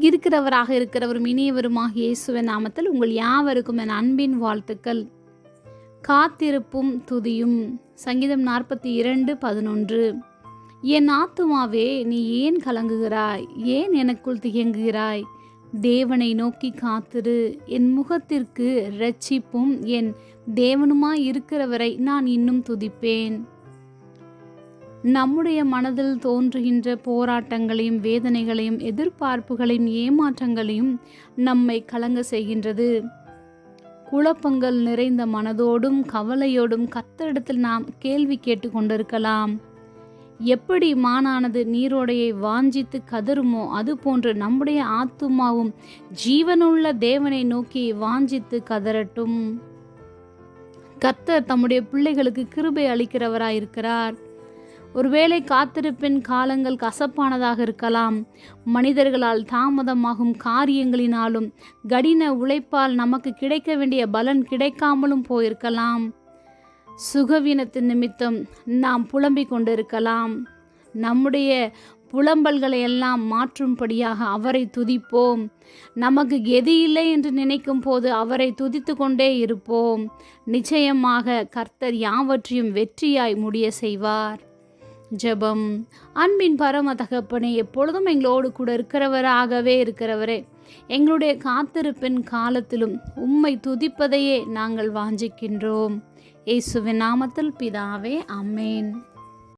இருக்கிறவராக இருக்கிறவரும் இனியவருமாக இயேசுவின் நாமத்தில் உங்கள் யாவருக்கும் என் அன்பின் வாழ்த்துக்கள். காத்திருப்பும் துதியும். சங்கீதம் நாற்பத்தி இரண்டு பதினொன்று. என் ஆத்துமாவே நீ ஏன் கலங்குகிறாய்? ஏன் எனக்குள் தியங்குகிறாய் தேவனை நோக்கி காத்திரு. என் முகத்திற்கு இரட்சிப்பும் என் தேவனுமாய் இருக்கிறவரை நான் இன்னும் துதிப்பேன். நம்முடைய மனதில் தோன்றுகின்ற போராட்டங்களையும் வேதனைகளையும் எதிர்பார்ப்புகளையும் ஏமாற்றங்களையும் நம்மை கலங்க செய்கின்றது. குழப்பங்கள் நிறைந்த மனதோடும் கவலையோடும் கத்தரிடத்தில் நாம் கேள்வி கேட்டு கொண்டிருக்கலாம். எப்படி மானானது நீரோடையை வாஞ்சித்து கதறுமோ அதுபோன்று நம்முடைய ஆத்துமாவும் ஜீவனுள்ள தேவனை நோக்கி வாஞ்சித்து கதறட்டும். கர்த்தர் தம்முடைய பிள்ளைகளுக்கு கிருபை அளிக்கிறவராயிருக்கிறார். ஒருவேளை காத்திருப்பின் காலங்கள் கசப்பானதாக இருக்கலாம். மனிதர்களால் தாமதமாகும் காரியங்களினாலும் கடின உழைப்பால் நமக்கு கிடைக்க வேண்டிய பலன் கிடைக்காமலும் போயிருக்கலாம். சுகவீனத்தின் நிமித்தம் நாம் புலம்பிக் கொண்டிருக்கலாம். நம்முடைய புலம்பல்களை எல்லாம் மாற்றும்படியாக அவரை துதிப்போம். நமக்கு எது இல்லை என்று நினைக்கும் போது அவரை துதித்து கொண்டே இருப்போம். நிச்சயமாக கர்த்தர் யாவற்றையும் வெற்றியாய் முடிய செய்வார். ஜெபம் அன்பின் பரம தகப்பனே எப்பொழுதும் எங்களோடு கூட இருக்கிறவராகவே இருக்கிறவரே எங்களுடைய காத்திருப்பின் காலத்திலும் உம்மை துதிப்பதையே நாங்கள் வாஞ்சிக்கின்றோம். இயேசுவின் நாமத்தில் பிதாவே அம்மேன்